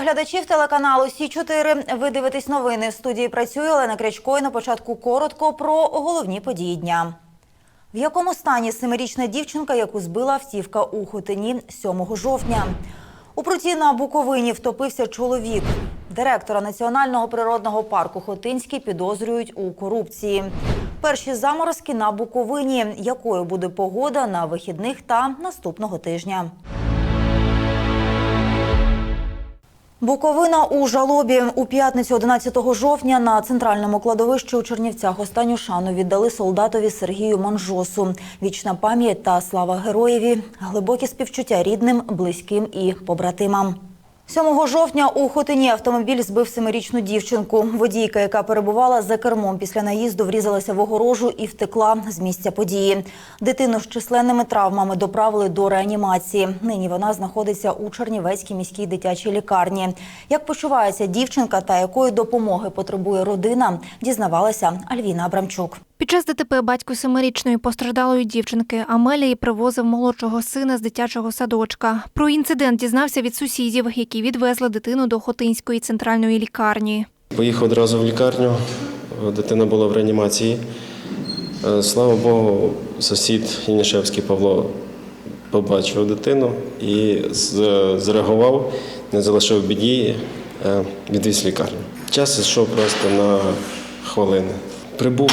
глядачів телеканалу Сі 4 Ви дивитесь новини. В студії працює Олена Крячко. І на початку коротко про головні події дня. В якому стані семирічна дівчинка, яку збила автівка у Хотині 7 жовтня? У пруті на Буковині втопився чоловік. Директора Національного природного парку Хотинський підозрюють у корупції. Перші заморозки на Буковині. Якою буде погода на вихідних та наступного тижня? Буковина у жалобі у п'ятницю 11 жовтня на центральному кладовищі у Чернівцях останню шану віддали солдатові Сергію Манжосу. Вічна пам'ять та слава героєві, глибокі співчуття рідним, близьким і побратимам. 7 жовтня у Хотині автомобіль збив семирічну дівчинку. Водійка, яка перебувала за кермом після наїзду, врізалася в огорожу і втекла з місця події. Дитину з численними травмами доправили до реанімації. Нині вона знаходиться у Чернівецькій міській дитячій лікарні. Як почувається дівчинка та якої допомоги потребує родина, дізнавалася Альвіна Абрамчук. Під час ДТП батько семирічної постраждалої дівчинки Амелії привозив молодшого сина з дитячого садочка. Про інцидент дізнався від сусідів, які відвезли дитину до Хотинської центральної лікарні. Поїхав одразу в лікарню, дитина була в реанімації. Е, Слава Богу, сусід Янішевський Павло побачив дитину і зреагував, не залишив біді, е, відвіз лікарню. Час йшов просто на хвилини. Прибув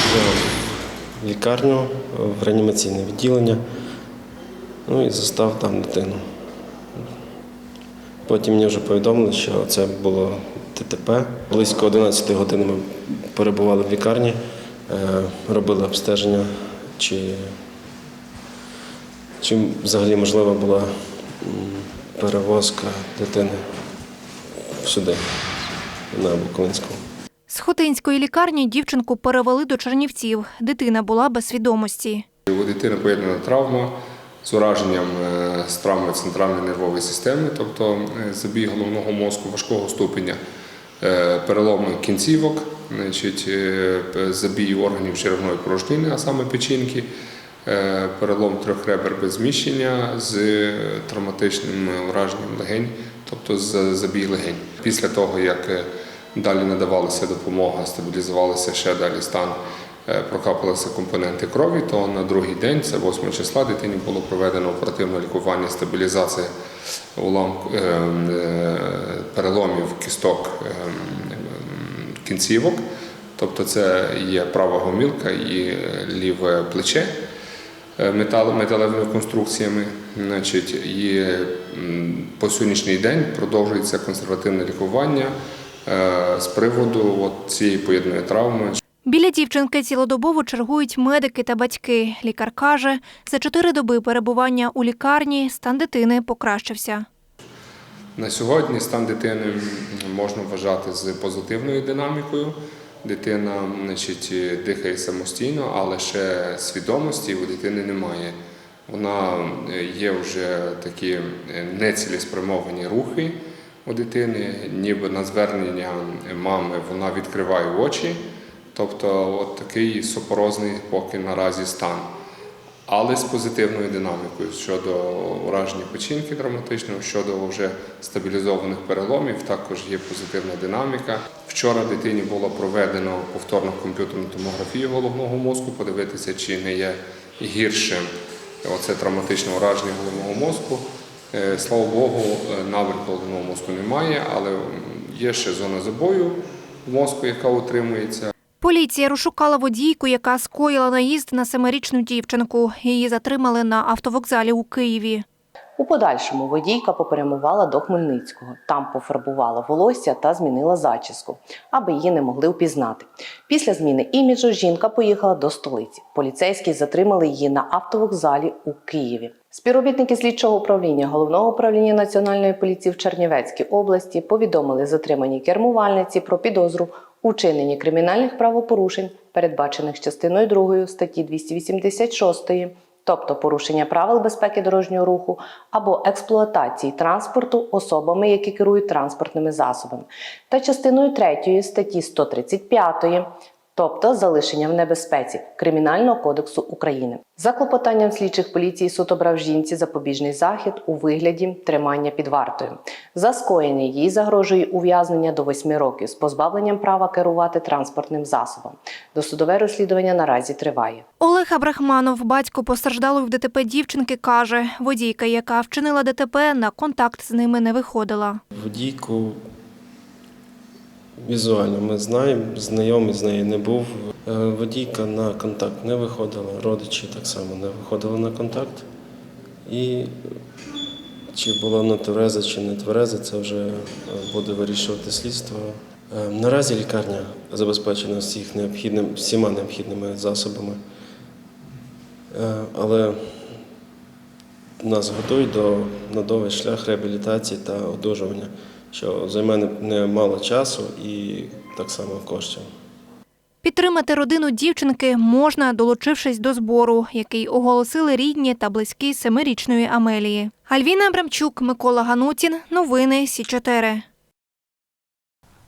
в лікарню, в реанімаційне відділення, ну і застав там дитину. Потім мені вже повідомили, що це було ДТП. Близько 11 години ми перебували в лікарні, е, робили обстеження, чи, чи взагалі можлива була перевозка дитини сюди, на Буковинську. З Хотинської лікарні дівчинку перевели до Чернівців. Дитина була без свідомості. У дитини поєднана травма з ураженням е, з травмою центральної нервової системи, тобто е, забій головного мозку важкого ступеня, е, переломи кінцівок, забій органів черевної порожнини, а саме печінки, перелом трьох ребер без зміщення з травматичним ураженням легень, тобто забій легень. Після того, як далі надавалася допомога, стабілізувалися ще далі стан е, прокапалися компоненти крові, то на другий день, це 8 числа, дитині було проведено оперативне лікування, стабілізація уламку, е, е, переломів кісток е, кінцівок. Тобто це є права гомілка і е, ліве плече металевими конструкціями. Значить, і по сьогоднішній день продовжується консервативне лікування з приводу от цієї поєднаної травми. Біля дівчинки цілодобово чергують медики та батьки. Лікар каже, за чотири доби перебування у лікарні стан дитини покращився. На сьогодні стан дитини можна вважати з позитивною динамікою. Дитина значить, дихає самостійно, але ще свідомості у дитини немає. Вона е, є вже такі е, нецілеспрямовані рухи у дитини, ніби на звернення мами вона відкриває очі. Тобто от такий супорозний поки наразі стан але з позитивною динамікою щодо ураження печінки травматичного, щодо вже стабілізованих переломів, також є позитивна динаміка. Вчора дитині було проведено повторну комп'ютерну томографію головного мозку, подивитися, чи не є гіршим оце травматичне ураження головного мозку. Е, Слава Богу, е, навряку головного мозку немає, але є ще зона забою в мозку, яка утримується. Поліція розшукала водійку, яка скоїла наїзд на семирічну дівчинку. Її затримали на автовокзалі у Києві. У подальшому водійка попрямувала до Хмельницького. Там пофарбувала волосся та змінила зачіску, аби її не могли впізнати. Після зміни іміджу жінка поїхала до столиці. Поліцейські затримали її на автовокзалі у Києві. Співробітники слідчого управління головного управління національної поліції в Чернівецькій області повідомили затриманій кермувальниці про підозру у чиненні кримінальних правопорушень, передбачених частиною 2 статті 286 тобто порушення правил безпеки дорожнього руху або експлуатації транспорту особами, які керують транспортними засобами, та частиною 3 статті 135, тобто залишення в небезпеці Кримінального кодексу України. За клопотанням слідчих поліції суд обрав жінці запобіжний захід у вигляді тримання під вартою. За скоєння їй загрожує ув'язнення до 8 років з позбавленням права керувати транспортним засобом. Досудове розслідування наразі триває. Олег Абрахманов, батько постраждалої в ДТП дівчинки, каже, водійка, яка вчинила ДТП, на контакт з ними не виходила. Водійку візуально ми знаємо, знайомий з нею не був. Е, Водійка на контакт не виходила, родичі так само не виходили на контакт. І чи була вона твереза, чи не твереза, це вже е, буде вирішувати слідство. Е, Наразі лікарня забезпечена всіх необхідним, всіма необхідними засобами. Але нас готують до на довгий шлях реабілітації та одужування, що займе не- немало часу і так само коштів. Підтримати родину дівчинки можна, долучившись до збору, який оголосили рідні та близькі семирічної Амелії. Альвіна Абрамчук, Микола Ганутін. Новини Сі 4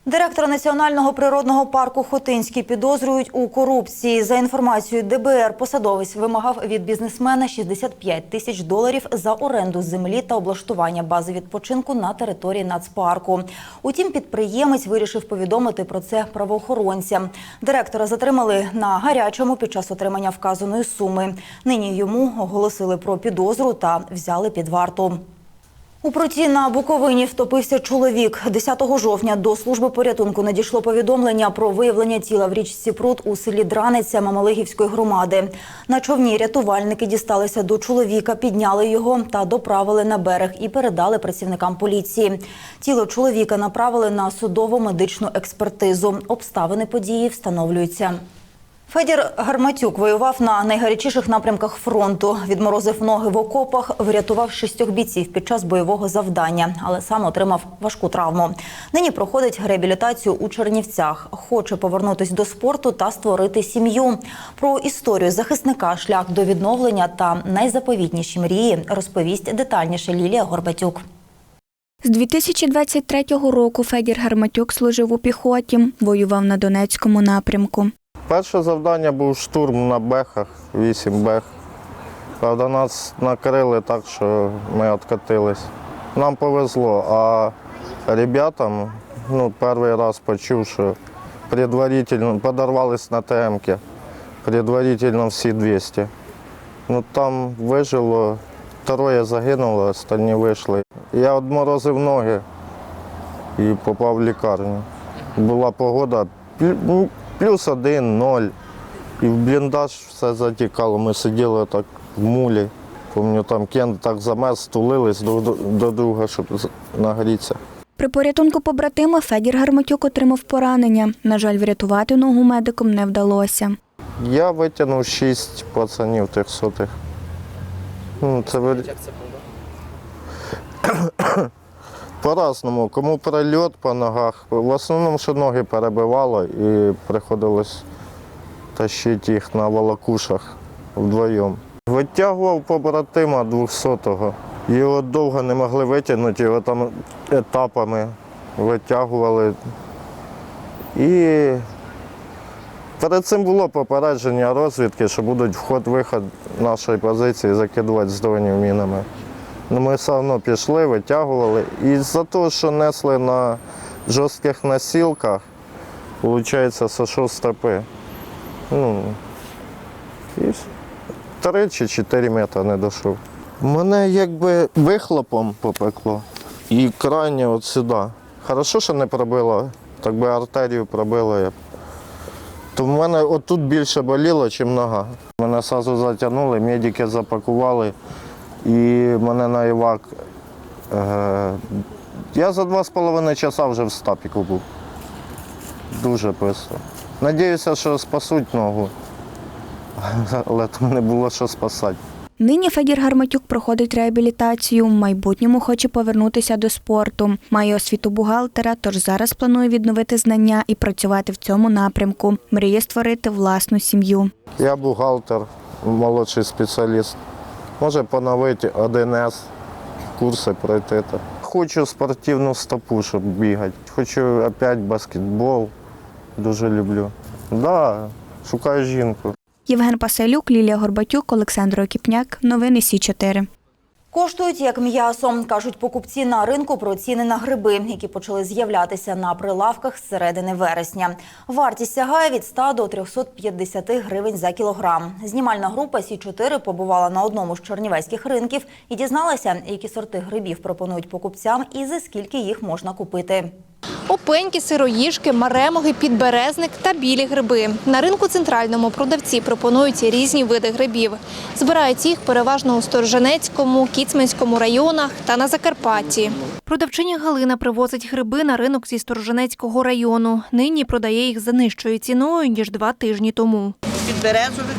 Директора Національного природного парку Хотинський підозрюють у корупції. За інформацією ДБР, посадовець вимагав від бізнесмена 65 тисяч доларів за оренду землі та облаштування бази відпочинку на території нацпарку. Утім, підприємець вирішив повідомити про це правоохоронцям. Директора затримали на гарячому під час отримання вказаної суми. Нині йому оголосили про підозру та взяли під варту. У проті на Буковині втопився чоловік. 10 жовтня до служби порятунку надійшло повідомлення про виявлення тіла в річці Прут у селі Драниця Мамалигівської громади. На човні рятувальники дісталися до чоловіка, підняли його та доправили на берег і передали працівникам поліції. Тіло чоловіка направили на судово-медичну експертизу. Обставини події встановлюються. Федір Гарматюк воював на найгарячіших напрямках фронту. Відморозив ноги в окопах, врятував шістьох бійців під час бойового завдання, але сам отримав важку травму. Нині проходить реабілітацію у Чернівцях. Хоче повернутись до спорту та створити сім'ю. Про історію захисника, шлях до відновлення та найзаповітніші мрії розповість детальніше Лілія Горбатюк. З 2023 року Федір Гарматюк служив у піхоті, воював на Донецькому напрямку. Перше завдання був штурм на бехах, 8 бех. Правда, нас накрили так, що ми відкатились. Нам повезло, а ребятам ну, перший раз почув, що предварительно подорвались на ТМки, предварительно всі 200. Ну, там вижило, троє загинуло, останні вийшли. Я одморозив ноги і попав в лікарню. Була погода плюс один, ноль. І в бліндаж все затікало. Ми сиділи так в мулі. Пам'ятаю, там кен так замерз, стулились до, до, до друга, щоб нагрітися. При порятунку побратима Федір Гарматюк отримав поранення. На жаль, врятувати ногу медикам не вдалося. Я витягнув шість пацанів тих сотих. Ну, це ви... По-разному. Кому перельот по ногах. В основному, що ноги перебивало і приходилось тащити їх на волокушах вдвоєм. Витягував побратима 200-го. Його довго не могли витягнути, його там етапами витягували. І Перед цим було попередження розвідки, що будуть вход-виход нашої позиції закидувати з дронів мінами. Ну, ми все одно пішли, витягували. І за те, що несли на жорстких носілках, виходить, сошов стопи. Ну, і три чи чотири метри не дійшов. Мене якби вихлопом попекло і крайне от сюди. Хорошо, що не пробило, так би артерію пробило. Я то в мене отут більше боліло, ніж нога. Мене одразу затягнули, медики запакували і мене на івак. Е, я за два з половиною часа вже в стапіку був. Дуже швидко. Надіюся, що спасуть ногу, але там не було що спасати. Нині Федір Гарматюк проходить реабілітацію. В майбутньому хоче повернутися до спорту. Має освіту бухгалтера, тож зараз планує відновити знання і працювати в цьому напрямку. Мріє створити власну сім'ю. Я бухгалтер, молодший спеціаліст. Може поновити 1С, курси пройти. Хочу спортивну стопу, щоб бігати. Хочу опять баскетбол. Дуже люблю. Да, шукаю жінку. Євген Пасилюк, Лілія Горбатюк, Олександр Окіпняк. Новини Сі 4 Коштують як м'ясо, кажуть покупці на ринку про ціни на гриби, які почали з'являтися на прилавках з середини вересня. Вартість сягає від 100 до 350 гривень за кілограм. Знімальна група Сі 4 побувала на одному з чернівецьких ринків і дізналася, які сорти грибів пропонують покупцям і за скільки їх можна купити. Опеньки, сироїжки, маремоги, підберезник та білі гриби. На ринку центральному продавці пропонують різні види грибів. Збирають їх переважно у Сторженецькому, Кіцманському районах та на Закарпатті. Продавчиня Галина привозить гриби на ринок зі Сторженецького району. Нині продає їх за нижчою ціною, ніж два тижні тому. підберезовик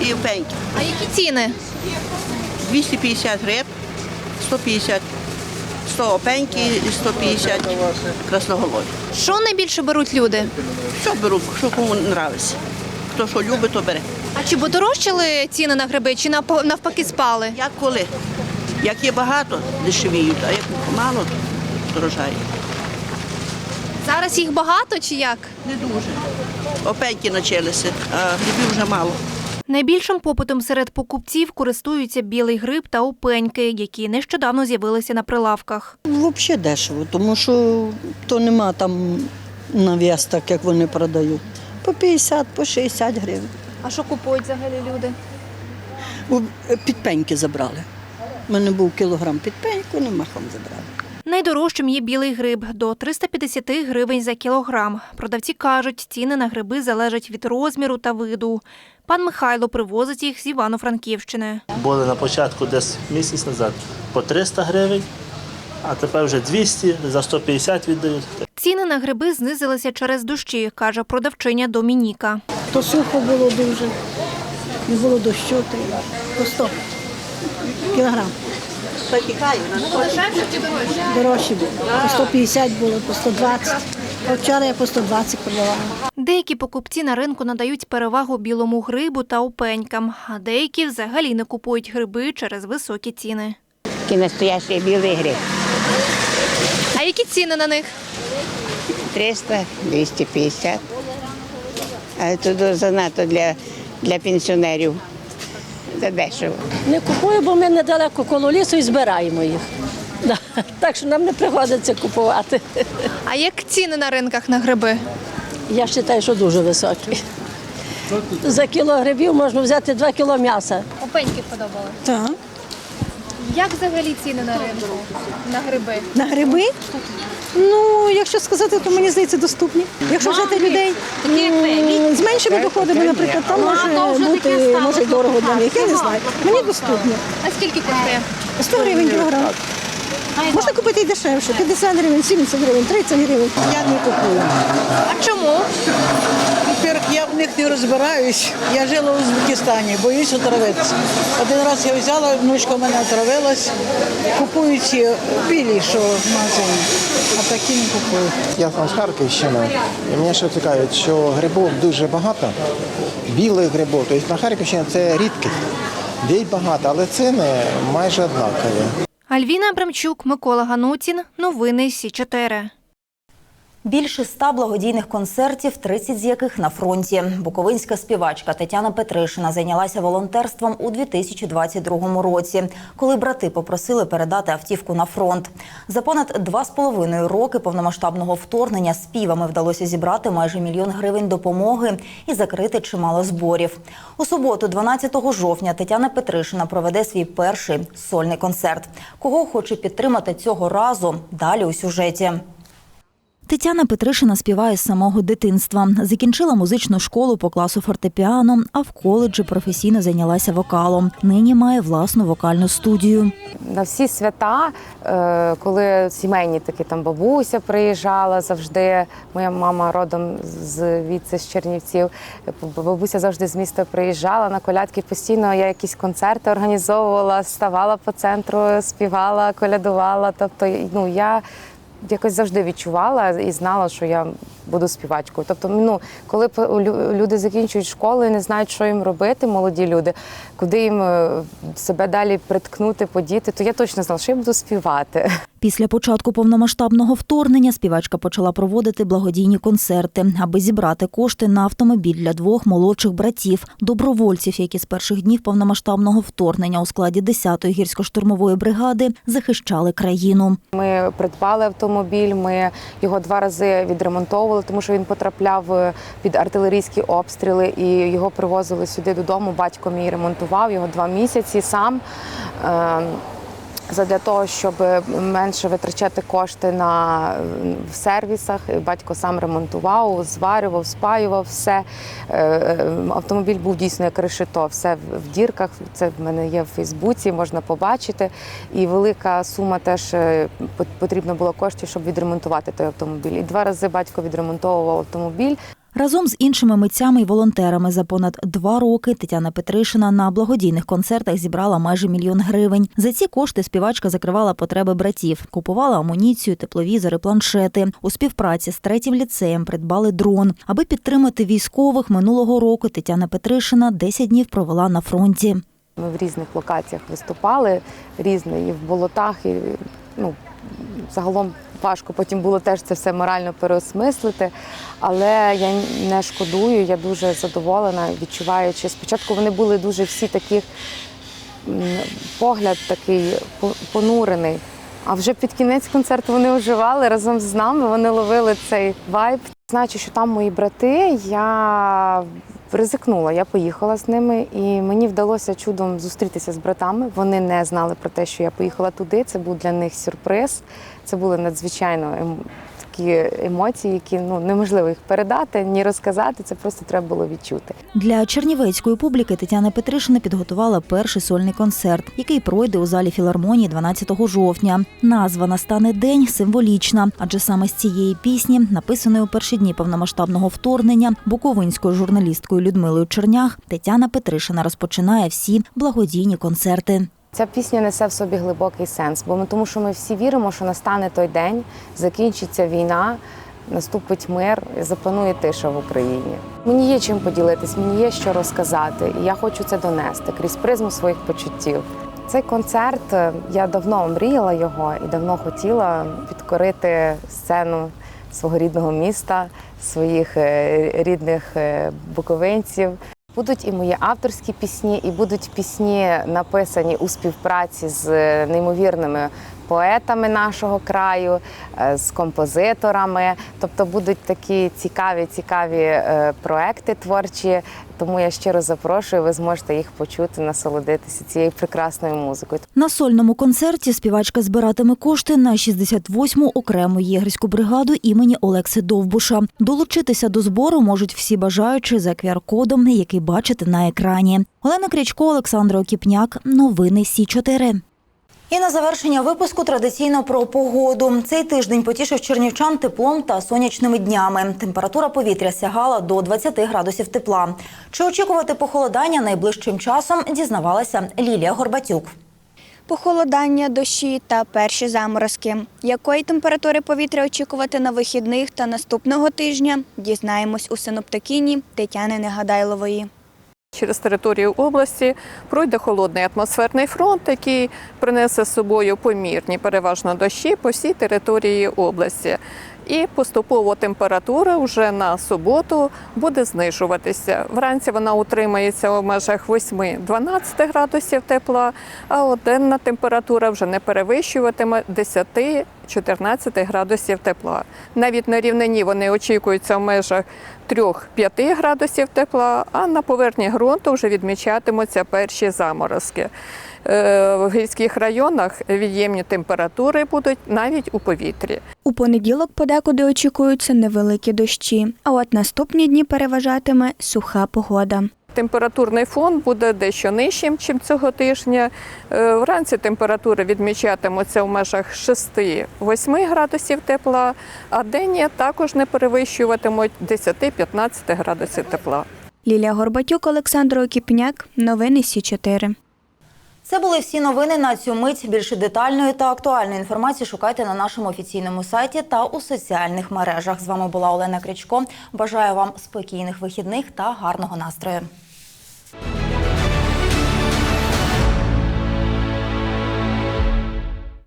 і пеньки. А які ціни? 250 гриб, 150 100 опеньки і 150 красноголові. Що найбільше беруть люди? Що беру, що кому подобається. Хто що любить, то бере. А чи подорожчали ціни на гриби, чи навпаки спали? Як коли? Як є багато, дешевіють, а як мало, то дорожає. Зараз їх багато чи як? Не дуже. Опеньки почалися, а грибів вже мало. Найбільшим попитом серед покупців користуються білий гриб та опеньки, які нещодавно з'явилися на прилавках. Взагалі дешево, тому що то нема там нав'яз, так як вони продають. По 50, по 60 гривень. А що купують взагалі люди? У- Підпеньки забрали. У мене був кілограм підпеньку, не махом забрали. Найдорожчим є білий гриб до 350 гривень за кілограм. Продавці кажуть, ціни на гриби залежать від розміру та виду. Пан Михайло привозить їх з Івано-Франківщини. були на початку десь місяць назад по 300 гривень, а тепер вже 200, за 150 віддають. Ціни на гриби знизилися через дощі, каже продавчиня Домініка. То сухо було дуже, не було дощу, то по 100 кілограм. Дорожче було. По 150 було, по 120. А вчора я по 120 продавала. Деякі покупці на ринку надають перевагу білому грибу та опенькам, а деякі взагалі не купують гриби через високі ціни. Такий настоящий білий гриб. А які ціни на них? 300, 250. Але тут занадто для, для пенсіонерів. Це дешево. Не купую, бо ми недалеко коло лісу і збираємо їх. Да. Так що нам не приходиться купувати. А як ціни на ринках на гриби? Я вважаю, що дуже високі. За кіло грибів можна взяти 2 кіло м'яса. Опеньки подобали. Так. Як взагалі ціни на ринку на гриби? На гриби? Ну, якщо сказати, то мені здається доступні. Якщо взяти людей м, з меншими доходами, наприклад, там може бути може й дорого для них. Я не знаю. Мені доступні. А скільки коштує? 100 гривень кілограм. Можна купити і дешевше. 50 гривень, 70 гривень, 30 гривень. Я не купую. А чому? В них не розбираюсь. Я жила в Узбекистані, боюсь отравитися. Один раз я взяла, внучка в мене отравилась. Купую ці білі, що в магазині, а такі не купую. Я сам з Харківщини, і мене що цікавить, що грибів дуже багато, білих грибів. Тобто на Харківщині це рідкість. Дій багато, але ціни майже однакові. Альвіна Абрамчук, Микола Ганутін. Новини Сі 4 Більше ста благодійних концертів, 30 з яких на фронті. Буковинська співачка Тетяна Петришина зайнялася волонтерством у 2022 році, коли брати попросили передати автівку на фронт. За понад два з половиною роки повномасштабного вторгнення співами вдалося зібрати майже мільйон гривень допомоги і закрити чимало зборів. У суботу, 12 жовтня, Тетяна Петришина проведе свій перший сольний концерт. Кого хоче підтримати цього разу? Далі у сюжеті. Тетяна Петришина співає з самого дитинства. Закінчила музичну школу по класу фортепіано, а в коледжі професійно зайнялася вокалом. Нині має власну вокальну студію. На всі свята, е, коли сімейні такі там бабуся приїжджала завжди. Моя мама родом звідси з Чернівців. Бабуся завжди з міста приїжджала на колядки. Постійно я якісь концерти організовувала, ставала по центру, співала, колядувала. Тобто, ну я якось завжди відчувала і знала, що я буду співачкою. Тобто, ну коли люди закінчують школу і не знають, що їм робити, молоді люди, куди їм е, себе далі приткнути, подіти, то я точно знала, що я буду співати. Після початку повномасштабного вторгнення співачка почала проводити благодійні концерти, аби зібрати кошти на автомобіль для двох молодших братів, добровольців, які з перших днів повномасштабного вторгнення у складі 10-ї гірсько-штурмової бригади захищали країну. Ми придбали автомобіль, ми його два рази відремонтовували, тому що він потрапляв е, під артилерійські обстріли і його привозили сюди додому. Батько мій ремонтував його два місяці сам. Задля того, щоб менше витрачати кошти на в сервісах, батько сам ремонтував, зварював, спаював все. Е, Автомобіль був дійсно як решето, все в- дірках. Це в мене є в Фейсбуці, можна побачити. І велика сума теж е, пот- потрібно було коштів, щоб відремонтувати той автомобіль. І два рази батько відремонтовував автомобіль. Разом з іншими митцями і волонтерами за понад два роки Тетяна Петришина на благодійних концертах зібрала майже мільйон гривень. За ці кошти співачка закривала потреби братів, купувала амуніцію, тепловізори, планшети. У співпраці з третім ліцеєм придбали дрон. Аби підтримати військових минулого року Тетяна Петришина 10 днів провела на фронті. Ми в різних локаціях виступали, різно, і в болотах, і ну, загалом важко потім було теж це все морально переосмислити. Але я не шкодую, я дуже задоволена, відчуваючи. Спочатку вони були дуже всі такі, погляд такий понурений. А вже під кінець концерту вони оживали разом з нами, вони ловили цей вайб. Знаючи, що там мої брати, я ризикнула. Я поїхала з ними, і мені вдалося чудом зустрітися з братами. Вони не знали про те, що я поїхала туди. Це був для них сюрприз. Це були надзвичайно ем- такі емоції, які ну неможливо їх передати, ні розказати. Це просто треба було відчути. Для чернівецької публіки Тетяна Петришина підготувала перший сольний концерт, який пройде у залі філармонії 12 жовтня. Назва настане день символічна, адже саме з цієї пісні, написаної у перші дні повномасштабного вторгнення, буковинською журналісткою Людмилою Чернях, Тетяна Петришина розпочинає всі благодійні концерти. Ця пісня несе в собі глибокий сенс, бо ми тому, що ми всі віримо, що настане той день, закінчиться війна, наступить мир, і запланує тиша в Україні. Мені є чим поділитись, мені є що розказати, і я хочу це донести крізь призму своїх почуттів. Цей концерт е, я давно мріяла його і давно хотіла підкорити сцену свого рідного міста, своїх е, рідних е, буковинців. Будуть і мої авторські пісні, і будуть пісні написані у співпраці з е, неймовірними поетами нашого краю, е, з композиторами. Тобто будуть такі цікаві, цікаві е, проекти творчі. Тому я щиро запрошую, ви зможете їх почути, насолодитися цією прекрасною музикою. На сольному концерті співачка збиратиме кошти на 68-му окрему єгерську бригаду імені Олекси Довбуша. Долучитися до збору можуть всі бажаючі за QR-кодом, який бачите на екрані. Олена Крячко, Олександр Окіпняк. Новини Сі 4 і на завершення випуску традиційно про погоду. Цей тиждень потішив чернівчан теплом та сонячними днями. Температура повітря сягала до 20 градусів тепла. Чи очікувати похолодання найближчим часом, дізнавалася Лілія Горбатюк. Похолодання, дощі та перші заморозки. Якої температури повітря очікувати на вихідних та наступного тижня? Дізнаємось у синоптикині Тетяни Негадайлової. Через територію області пройде холодний атмосферний фронт, який принесе з собою помірні переважно дощі по всій території області. І поступово температура вже на суботу буде знижуватися. Вранці вона утримається у межах 8-12 градусів тепла, а денна температура вже не перевищуватиме 10-14 градусів тепла. Навіть на рівнині вони очікуються в межах 3-5 градусів тепла, а на поверхні ґрунту вже відмічатимуться перші заморозки. Е, В гірських районах від'ємні температури будуть навіть у повітрі. У понеділок подекуди очікуються невеликі дощі, а от наступні дні переважатиме суха погода. Температурний фон буде дещо нижчим, ніж цього тижня. Е, Вранці температури відмічатимуться в межах 6-8 градусів тепла, а денні також не перевищуватимуть 10-15 градусів тепла. Лілія Горбатюк, Олександр Окіпняк. Новини Сі 4 Це були всі новини на цю мить. Більше детальної та актуальної інформації шукайте на нашому офіційному сайті та у соціальних мережах. З вами була Олена Крічко. Бажаю вам спокійних вихідних та гарного настрою.